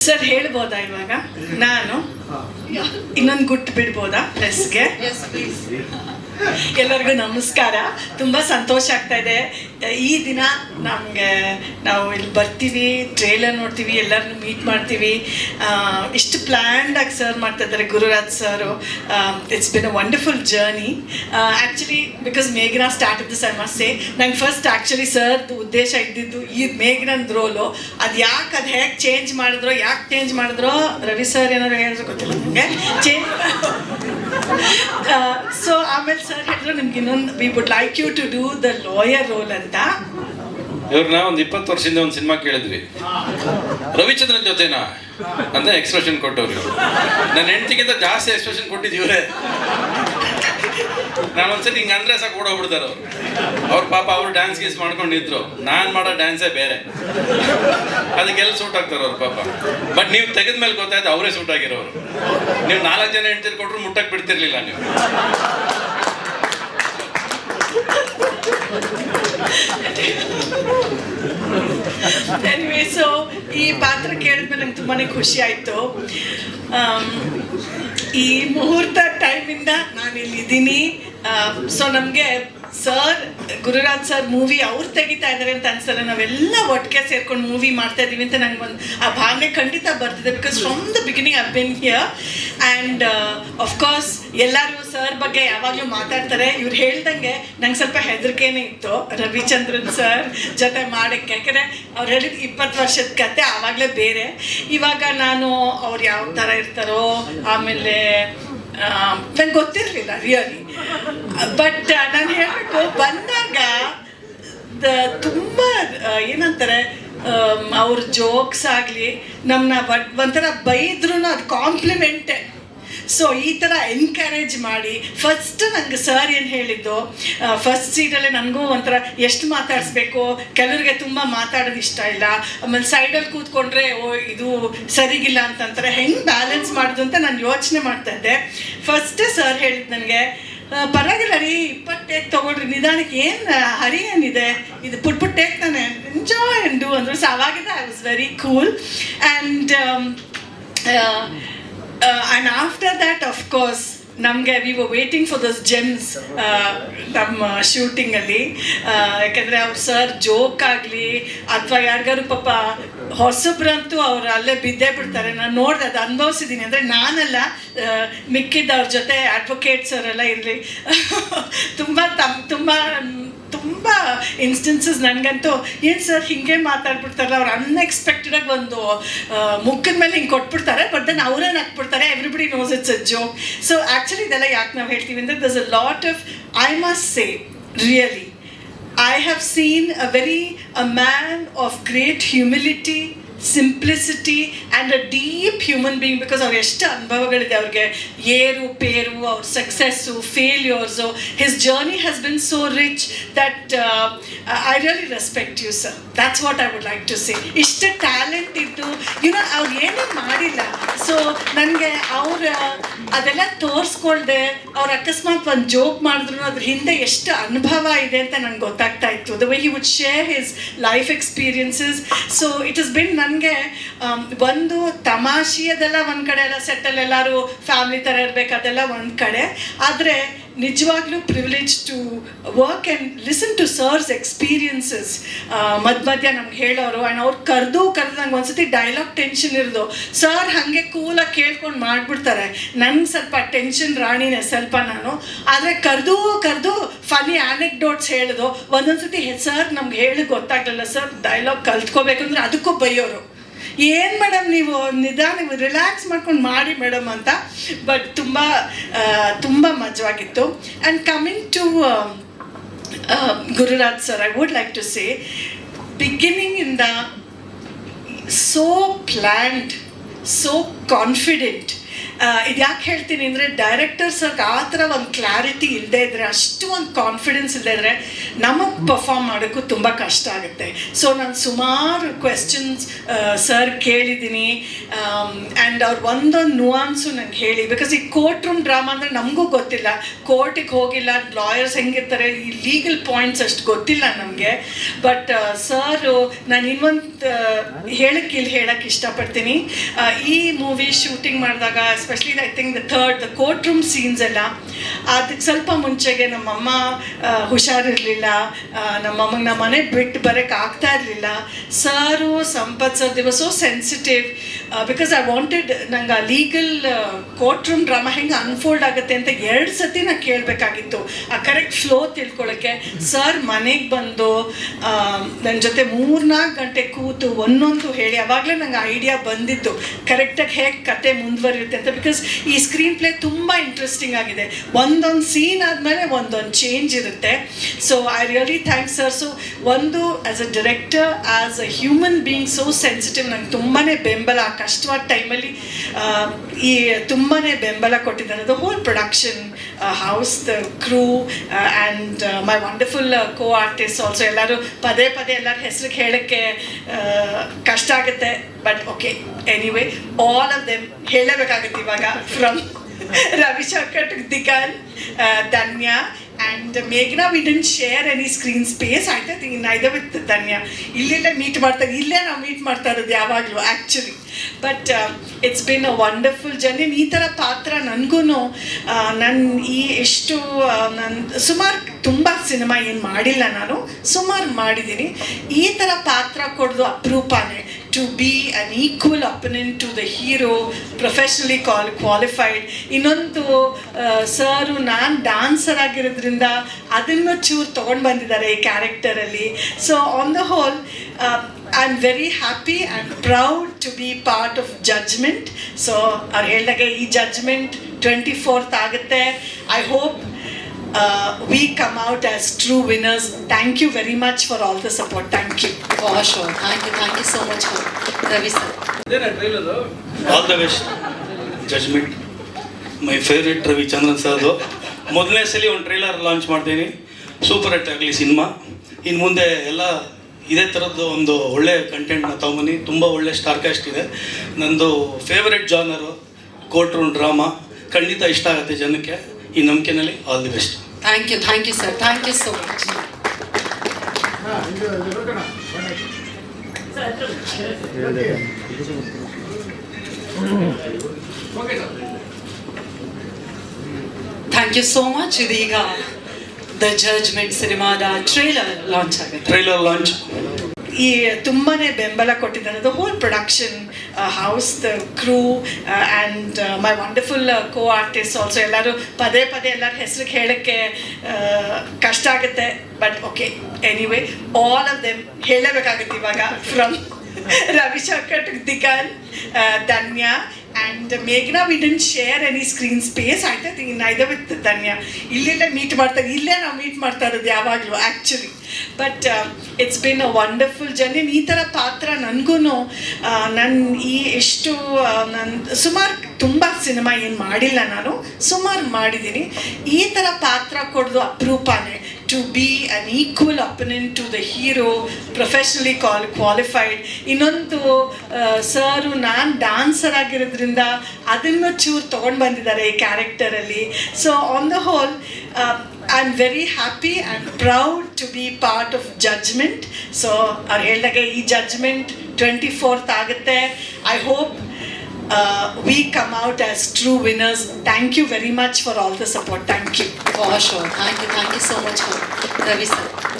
Sir ಹೇಳ್ಬೋದಾ ಇವಾಗ? ನಾನು? ಇನ್ನೊಂದು ಗುಟ್ಟು ಬಿಡ್ಬೋದಾ? ಪ್ರೆಸ್ಗೆ ಎಲ್ಲರಿಗೂ ನಮಸ್ಕಾರ. ತುಂಬ ಸಂತೋಷ ಆಗ್ತಾ ಇದೆ. ಈ ದಿನ ನಮಗೆ ನಾವು ಇಲ್ಲಿ ಬರ್ತೀವಿ ಟ್ರೇಲರ್ ನೋಡ್ತೀವಿ, ಎಲ್ಲರನ್ನು ಮೀಟ್ ಮಾಡ್ತೀವಿ. ಇಷ್ಟು ಪ್ಲ್ಯಾಂಡ್ ಆಗಿ ಸರ್ ಮಾಡ್ತಾ ಇದ್ದಾರೆ Gururaj sir it's been a wonderful journey actually because ಮೇಘನ start this I must say ನಂಗೆ ಫಸ್ಟ್ ಆ್ಯಕ್ಚುಲಿ ಸರ್ದು ಉದ್ದೇಶ ಇದ್ದಿದ್ದು ಈ ಮೇಘನಂದ್ ರೋಲು ಅದು ಯಾಕೆ ಅದು ಹೇಗೆ ಚೇಂಜ್ ಮಾಡಿದ್ರೋ, ಯಾಕೆ ಚೇಂಜ್ ಮಾಡಿದ್ರೋ, ರವಿ ಸರ್ ಏನಾದ್ರು ಹೇಳಿದ್ರು ಗೊತ್ತಿಲ್ಲ ನನಗೆ ಚೇಂಜ್ ಸೊ ಆಮೇಲೆ ಸರ್ ಹೇಳಿದ್ರು ನಿಮ್ಗೆ ಇನ್ನೊಂದು we would like you to do the lawyer role ಅಂತ. ಇವ್ರನ್ನ ಒಂದು ಇಪ್ಪತ್ತು ವರ್ಷದಿಂದ ಒಂದು ಸಿನಿಮಾ ಕೇಳಿದ್ವಿ. ರವಿಚಂದ್ರನ್ ಜೊತೆನಾ? ಅಂತ ಎಕ್ಸ್ಪ್ರೆಷನ್ ಕೊಟ್ಟವ್ರು ನನ್ನ ಹೆಂಡತಿಗಿಂತ ಜಾಸ್ತಿ ಎಕ್ಸ್ಪ್ರೆಷನ್ ಕೊಟ್ಟಿದ್ದೀವ್ರೆ ನಾನು ಒಂದ್ಸತಿ ಹಿಂಗೆ ಅಂದ್ರೆ ಸಾಕು ಓಡೋಗ್ಬಿಡ್ತಾರೆ ಅವ್ರು. ಅವ್ರ ಪಾಪ ಅವ್ರು ಡ್ಯಾನ್ಸ್ ಗೀಸ್ ಮಾಡ್ಕೊಂಡಿದ್ರು. ನಾನು ಮಾಡೋ ಡ್ಯಾನ್ಸೇ ಬೇರೆ. ಅದಕ್ಕೆಲ್ಲ ಸೂಟ್ ಆಗ್ತಾರೆ ಅವ್ರ ಪಾಪ. ಬಟ್ ನೀವು ತೆಗೆದ ಮೇಲೆ ಗೊತ್ತಾಯ್ತು ಅವರೇ ಸೂಟ್ ಆಗಿರೋರು. ನೀವು ನಾಲ್ಕು ಜನ ಹೆಂಡ್ತಿರ್ ಕೊಟ್ರು ಮುಟ್ಟಕ್ಕೆ ಬಿಡ್ತಿರ್ಲಿಲ್ಲ ನೀವು. ಸೊ ಈ ಪಾತ್ರ ಕೇಳಿದ್ಮೇಲೆ ನಂಗೆ ತುಂಬಾ ಖುಷಿ ಆಯಿತು. ಈ ಮುಹೂರ್ತ ಟೈಮಿಂದ ನಾನು ಇಲ್ಲಿದ್ದೀನಿ ಸೊ ನಮಗೆ ಸರ್ ಗುರುರಾಜ್ ಸರ್ ಮೂವಿ ಅವ್ರು ತೆಗಿತಾ ಇದ್ದಾರೆ ಅಂತ ಅನ್ಸಲ್ಲ. ನಾವೆಲ್ಲ ಒಟ್ಟಿಗೆ ಸೇರ್ಕೊಂಡು ಮೂವಿ ಮಾಡ್ತಾ ಇದ್ದೀವಿ ಅಂತ ನಂಗೆ ಒಂದು ಆ ಭಾವನೆ ಖಂಡಿತ ಬರ್ತಿದೆ because from the beginning I been here and of course ಎಲ್ಲರೂ ಸರ್ ಬಗ್ಗೆ ಯಾವಾಗಲೂ ಮಾತಾಡ್ತಾರೆ. ಇವ್ರು ಹೇಳ್ದಂಗೆ ನಂಗೆ ಸ್ವಲ್ಪ ಹೆದರಿಕೆನೇ ಇತ್ತು. ರವಿಚಂದ್ರನ್ ಸರ್ ಜೊತೆ ಮಾಡೋಕ್ಕೆ. ಯಾಕಂದರೆ ಅವ್ರು ಹೇಳಿದ ಇಪ್ಪತ್ತು ವರ್ಷದ ಕತೆ ಆವಾಗಲೇ ಬೇರೆ. ಇವಾಗ ನಾನು ಅವ್ರು ಯಾವ ಥರ ಇರ್ತಾರೋ, ಆಮೇಲೆ ನಂಗೆ ಗೊತ್ತಿರಲಿಲ್ಲ ರಿಯಲಿ ಬಟ್ ನಾನು ಹೇಳಬೇಕು ಬಂದಾಗ ತುಂಬ ಏನಂತಾರೆ ಅವ್ರ ಜೋಕ್ಸ್ ಆಗಲಿ ನಮ್ಮನ್ನ ಒಂಥರ ಬೈದ್ರೂ ಅದು ಕಾಂಪ್ಲಿಮೆಂಟೇ ಸೊ ಈ ಥರ ಎನ್ಕರೇಜ್ ಮಾಡಿ ಫಸ್ಟ್ ನಂಗೆ ಸರ್ ಏನು ಹೇಳಿದ್ದು ಫಸ್ಟ್ ಸೀಟಲ್ಲೇ ನನಗೂ ಒಂಥರ ಎಷ್ಟು ಮಾತಾಡಿಸ್ಬೇಕು, ಕೆಲವ್ರಿಗೆ ತುಂಬ ಮಾತಾಡೋದು ಇಷ್ಟ ಇಲ್ಲ, ಆಮೇಲೆ ಸೈಡಲ್ಲಿ ಕೂತ್ಕೊಂಡ್ರೆ, ಓ, ಇದು ಸರಿಗಿಲ್ಲ ಅಂತಂತಾರೆ, ಹೆಂಗೆ ಬ್ಯಾಲೆನ್ಸ್ ಮಾಡೋದು ಅಂತ ನಾನು ಯೋಚನೆ ಮಾಡ್ತಾ ಇದ್ದೆ. ಫಸ್ಟೇ ಸರ್ ಹೇಳಿದ್ದು ನನಗೆ ಪರವಾಗಿಲ್ಲ ರೀ ಇಪ್ಪತ್ತು ಟೇಕ್ ತೊಗೊಳ್ರಿ. ನಿಧಾನಕ್ಕೆ ಏನು ಹರಿ ಏನಿದೆ? ಇದು ಪುಟ್ ಪುಟ್ ಟೇಕ್ ತಾನೆ ಎಂಜಾಯ್ ಅಂಡ್ ಡೂ ಅಂದರು so ಅವಾಗಿದ್ದ I was very cool and and after that of course ನಮಗೆ we were waiting for these gems ನಮ್ಮ ಶೂಟಿಂಗಲ್ಲಿ ಯಾಕಂದರೆ ಅವ್ರು ಸರ್ ಜೋಕ್ ಆಗಲಿ, ಅಥವಾ ಯಾರಿಗಾರು ಪಾಪ ಹೊಸಬ್ರಂತೂ ಅವ್ರು ಅಲ್ಲೇ ಬಿದ್ದೇ ಬಿಡ್ತಾರೆ. ನಾನು ನೋಡಿದೆ, ಅದು ಅನುಭವಿಸಿದ್ದೀನಿ ಅಂದರೆ ನಾನಲ್ಲ ಮಿಕ್ಕಿದ್ದ ಮಿಕ್ಕಿದ್ದವ್ರ ಜೊತೆ ಅಡ್ವೊಕೇಟ್ಸ್ ಅವರೆಲ್ಲ ಇರಲಿ. ತುಂಬ ತಮ್, ತುಂಬ ತುಂಬ ಇನ್ಸ್ಟೆನ್ಸಸ್ ನನಗಂತೂ, ಏನು ಸರ್ ಹಿಂಗೆ ಮಾತಾಡ್ಬಿಡ್ತಾರಲ್ಲ, ಅವ್ರು ಅನ್ಎಕ್ಸ್ಪೆಕ್ಟೆಡಾಗಿ ಒಂದು ಮುಖದ ಮೇಲೆ ಹಿಂಗೆ ಕೊಟ್ಬಿಡ್ತಾರೆ ಬಟ್ ದೆನ್ ಅವರೇ ಹಾಕ್ಬಿಡ್ತಾರೆ everybody knows it's a joke so actually ಇದೆಲ್ಲ ಯಾಕೆ ನಾವು ಹೇಳ್ತೀವಿ ಅಂದರೆ thus a lot of I must say really I have seen a very a man of great humility, simplicity and a deep human being because ಅವ್ರು ಎಷ್ಟು ಅನುಭವಗಳಿದೆ, ಅವ್ರಿಗೆ ಏರು, ಪೇರು, ಅವ್ರ success failures his journey has been so rich that I really respect you sir that's what I would like to say ಇಷ್ಟು talent ಇದ್ದು YONO ಅವ್ರು ಏನೂ ಮಾಡಿಲ್ಲ. ಸೊ ನನಗೆ ಅವ್ರ, ಅದೆಲ್ಲ ತೋರಿಸ್ಕೊಳ್ದೆ, ಅವ್ರು ಅಕಸ್ಮಾತ್ ಒಂದು ಜೋಕ್ ಮಾಡಿದ್ರು ಅದ್ರ ಹಿಂದೆ ಎಷ್ಟು ಅನುಭವ ಇದೆ ಅಂತ ನಂಗೆ ಗೊತ್ತಾಗ್ತಾ ಇತ್ತು. The way he would share his life experiences so it is been ನನಗೆ ಒಂದು ತಮಾಷೆಯದೆಲ್ಲ ಒಂದು ಕಡೆ ಎಲ್ಲ ಸೆಟ್ಟಲ್ಲಿ ಎಲ್ಲರೂ ಫ್ಯಾಮಿಲಿ ಥರ ಇರಬೇಕು ಅದೆಲ್ಲ ಒಂದು ಕಡೆ. ಆದರೆ ನಿಜವಾಗ್ಲೂ privilege to work and listen to sir's experiences ಮಧ್ಯ ಮಧ್ಯ ನಮ್ಗೆ ಹೇಳೋರು ಆ್ಯಂಡ್ ಅವ್ರು ಕರೆದು ಕರೆದು ನಂಗೆ ಒಂದ್ಸತಿ ಡೈಲಾಗ್ ಟೆನ್ಷನ್ ಇರೋದು. ಸರ್ ಹಾಗೆ ಕೂಲಾಗಿ ಕೇಳ್ಕೊಂಡು ಮಾಡಿಬಿಡ್ತಾರೆ. ನಂಗೆ ಸ್ವಲ್ಪ ಟೆನ್ಷನ್ ರಾಣಿನೇ ಸ್ವಲ್ಪ ನಾನು. ಆದರೆ ಕರೆದು ಕರೆದು ಫನಿ ಆನೆಕ್ಡೋಟ್ಸ್ ಹೇಳಿದು. ಒಂದೊಂದ್ಸತಿ ಸರ್ ನಮ್ಗೆ ಹೇಳಿ ಗೊತ್ತಾಗಲಿಲ್ಲ. ಸರ್ ಡೈಲಾಗ್ ಕಲ್ತ್ಕೋಬೇಕಂದ್ರೆ ಅದಕ್ಕೂ ಬೈಯೋರು. ಏನು ಮೇಡಮ್ ನೀವು ನಿಧಾನ ರಿಲ್ಯಾಕ್ಸ್ ಮಾಡ್ಕೊಂಡು ಮಾಡಿ ಮೇಡಮ್ ಅಂತ ಬಟ್ ತುಂಬ ತುಂಬ ಮಜವಾಗಿತ್ತು. And coming to Gururaj sir I would like to say ಬಿಗಿನಿಂಗಿಂದ so planned so confident ಇದು ಯಾಕೆ ಹೇಳ್ತೀನಿ ಅಂದರೆ ಡೈರೆಕ್ಟರ್ಸ್ಗೆ ಆ ಥರ ಒಂದು ಕ್ಲಾರಿಟಿ ಇಲ್ಲದೆ ಇದ್ದರೆ ಅಷ್ಟು ಒಂದು ಕಾನ್ಫಿಡೆನ್ಸ್ ಇಲ್ಲದೆ ಇದ್ದರೆ ನಮಗೆ ಪರ್ಫಾರ್ಮ್ ಮಾಡೋಕ್ಕೂ ತುಂಬ ಕಷ್ಟ ಆಗುತ್ತೆ. ಸೊ ನಾನು ಸುಮಾರು ಕ್ವೆಶನ್ಸ್ ಸರ್ ಕೇಳಿದ್ದೀನಿ. ಆ್ಯಂಡ್ ಅವ್ರು ಒಂದೊಂದು ನುವಾನ್ಸು ನಂಗೆ ಹೇಳಿ. ಬಿಕಾಸ್ ಈ ಕೋರ್ಟ್ ರೂಮ್ ಡ್ರಾಮಾ ಅಂದರೆ ನಮಗೂ ಗೊತ್ತಿಲ್ಲ. ಕೋರ್ಟಿಗೆ ಹೋಗಿಲ್ಲ ಲಾಯರ್ಸ್ ಹೆಂಗಿರ್ತಾರೆ, ಈ ಲೀಗಲ್ ಪಾಯಿಂಟ್ಸ್ ಅಷ್ಟು ಗೊತ್ತಿಲ್ಲ ನಮಗೆ. ಬಟ್ ಸರು ನಾನು ಇನ್ನೊಂದು ಹೇಳಕ್ಕೆ ಇಲ್ಲಿ ಹೇಳಕ್ಕೆ ಇಷ್ಟಪಡ್ತೀನಿ. ಈ ಮೂವಿ ಶೂಟಿಂಗ್ ಮಾಡಿದಾಗ especially I think the third the courtroom scenes ಎಲ್ಲ ಅದಕ್ಕೆ ಸ್ವಲ್ಪ ಮುಂಚೆಗೆ ನಮ್ಮಮ್ಮ ಹುಷಾರಿರಲಿಲ್ಲ. ನಮ್ಮಮ್ಮಗೆ ನಮ್ಮ ಮನೆ ಬಿಟ್ಟು ಬರೋಕ್ಕೆ ಆಗ್ತಾ ಇರಲಿಲ್ಲ. Sir, Sampath sir the so sensitive because I wanted ನಂಗೆ ಆ ಲೀಗಲ್ ಕೋರ್ಟ್ ರೂಮ್ ಡ್ರಾಮಾ ಹೆಂಗೆ ಅನ್ಫೋಲ್ಡ್ ಆಗುತ್ತೆ ಅಂತ ಎರಡು ಸತಿ ನಾನು ಕೇಳಬೇಕಾಗಿತ್ತು. ಆ ಕರೆಕ್ಟ್ ಫ್ಲೋ ತಿಳ್ಕೊಳ್ಳೋಕ್ಕೆ ಸರ್ ಮನೆಗೆ ಬಂದು ನನ್ನ ಜೊತೆ ಮೂರ್ನಾಲ್ಕು ಗಂಟೆ ಕೂತು ಒಂದೊಂದು ಹೇಳಿ, ಅವಾಗಲೇ ನಂಗೆ ಐಡಿಯಾ ಬಂದಿತ್ತು. ಕರೆಕ್ಟಾಗಿ ಹೇಗೆ ಕತೆ ಮುಂದುವರಿಯುತ್ತೆ ಅಂತ ಬಿಕಾಸ್ ಈ ಸ್ಕ್ರೀನ್ ಪ್ಲೇ ತುಂಬ ಇಂಟ್ರೆಸ್ಟಿಂಗ್ ಆಗಿದೆ. ಒಂದೊಂದು ಸೀನ್ ಆದಮೇಲೆ ಒಂದೊಂದು ಚೇಂಜ್ ಇರುತ್ತೆ. So I really thanks sir so ಒಂದು as a director as a human being so sensitive ನಂಗೆ ತುಂಬಾ ಬೆಂಬಲ. ಕಷ್ಟವಾದ ಟೈಮಲ್ಲಿ ಈ ತುಂಬಾ ಬೆಂಬಲ ಕೊಟ್ಟಿದ್ದಾರೆ. The whole production house the crew and my wonderful co artist also ಎಲ್ಲರೂ ಪದೇ ಪದೇ ಎಲ್ಲರ ಹೆಸ್ರಿಗೆ ಹೇಳೋಕ್ಕೆ ಕಷ್ಟ ಆಗುತ್ತೆ. But okay anyway all of them ಹೇಳಬೇಕಾಗುತ್ತೆ ಇವಾಗ. From Ravishankar to Diganth Dhanya and ಮೇಘ್ನಾ we didn't share any screen space ಆಯ್ತಾ ನೈದರ್ ವಿತ್ ಧನ್ಯ ಇಲ್ಲಿಲ್ಲೇ ಮೀಟ್ ಮಾಡ್ತಾರೆ ಇಲ್ಲೇ ನಾವು ಮೀಟ್ ಮಾಡ್ತಾ ಇರೋದು ಯಾವಾಗಲೂ actually but it's been a wonderful journey ಈ ಥರ ಪಾತ್ರ ನನಗೂ ನನ್ನ ಈ ಎಷ್ಟು ನನ್ನ ಸುಮಾರು ತುಂಬ ಸಿನಿಮಾ ಏನು ಮಾಡಿಲ್ಲ ನಾನು. ಸುಮಾರು ಮಾಡಿದ್ದೀನಿ ಈ ಥರ ಪಾತ್ರ ಕೊಡೋದು ಅಪರೂಪನೇ. To be an equal opponent to the hero professionally call qualified ಇನ್ನೊಂದು ಸರು ನಾನು ಡ್ಯಾನ್ಸರ್ ಆಗಿರೋದ್ರಿಂದ ಅದನ್ನು ಚೂರು ತೊಗೊಂಡು ಬಂದಿದ್ದಾರೆ ಈ ಕ್ಯಾರೆಕ್ಟರಲ್ಲಿ so on the whole I am very happy and proud to be part of Judgement so ಅವ್ರು ಹೇಳಿದಾಗ ಈ ಜಡ್ಜ್ಮೆಂಟ್ ಟ್ವೆಂಟಿ ಫೋರ್ತ್ ಆಗುತ್ತೆ. I hope we come out as true winners. Thank you very much for all the support. Thank you. For sure. Thank you. Thank you so much, Ravi sir. All the best Judgement my favourite Ravichandran ಸರ್ದು ಮೊದಲನೇ ಸಲ ಒಂದು trailer launch ಮಾಡ್ತೀನಿ super hit ಆಗಲಿ cinema ಇನ್ನು ಮುಂದೆ ಎಲ್ಲ ಇದೇ ಥರದ್ದು ಒಂದು ಒಳ್ಳೆ ಕಂಟೆಂಟ್ನ ತಗೊಂಬನ್ನಿ ತುಂಬ ಒಳ್ಳೆ ಸ್ಟಾರ್ ಕ್ಯಾಸ್ಟ್ ಇದೆ ನಂದು favourite genre court room drama ಖಂಡಿತ ಇಷ್ಟ ಆಗುತ್ತೆ ಜನಕ್ಕೆ ಈ ನಂಬಿಕೆನಲ್ಲಿ all the best thank you thank you sir thank you so much thank you so much ಇದೀಗ ದ ಜಡ್ಜ್ಮೆಂಟ್ ಸಿನಿಮಾದ ಟ್ರೈಲರ್ ಲಾಂಚ್ ಆಗುತ್ತೆ. ಟ್ರೈಲರ್ ಲಾಂಚ್ ಈ ತುಂಬಾನೇ ಬೆಂಬಲ ಕೊಟ್ಟಿದ್ದಾರೆ. The whole production house the crew and my wonderful co artist also ಎಲ್ಲರೂ ಪದೇ ಪದೇ ಎಲ್ಲರ ಹೆಸ್ರಿಗೆ ಹೇಳೋಕ್ಕೆ ಕಷ್ಟ ಆಗುತ್ತೆ. But okay anyway all of them ಹೇಳಬೇಕಾಗುತ್ತೆ ಇವಾಗ. From Ravishankar to Diganth Dhanya and ಮೇಘನಾ we didn't share any screen space ಆಯ್ತಾ ನೈದ ವಿತ್ ಧನ್ಯ. ಇಲ್ಲಿಲ್ಲೇ ಮೀಟ್ ಮಾಡ್ತಾ ಇಲ್ಲೇ ನಾವು ಮೀಟ್ ಮಾಡ್ತಾ ಇರೋದು ಯಾವಾಗಲೂ actually but it's been a wonderful journey ಈ ಥರ ಪಾತ್ರ ನನಗೂ ನನ್ನ ಈ ಎಷ್ಟು ನನ್ನ ಸುಮಾರು ತುಂಬ ಸಿನಿಮಾ ಏನು ಮಾಡಿಲ್ಲ ನಾನು, ಸುಮಾರು ಮಾಡಿದ್ದೀನಿ ಈ ಥರ ಪಾತ್ರ ಕೊಡೋದು ಅಪರೂಪನೇ. To be an equal opponent to the hero professionally call qualified ಇನ್ನೊಂದು ಸರು ನಾನು ಡಾನ್ಸರ್ ಆಗಿರೋದ್ರಿಂದ ಅದನ್ನು ಚೂರು ತೊಗೊಂಡು ಬಂದಿದ್ದಾರೆ ಈ ಕ್ಯಾರೆಕ್ಟರಲ್ಲಿ so on the whole I am very happy and proud to be part of Judgement so ಅವ್ರು ಹೇಳಿದಾಗ ಈ ಜಡ್ಜ್ಮೆಂಟ್ ಟ್ವೆಂಟಿ ಫೋರ್ತ್ ಆಗುತ್ತೆ. I hope uh, we come out as true winners. Thank you very much for all the support. Thank you. For sure. Thank you. Thank you so much, Ravi sir.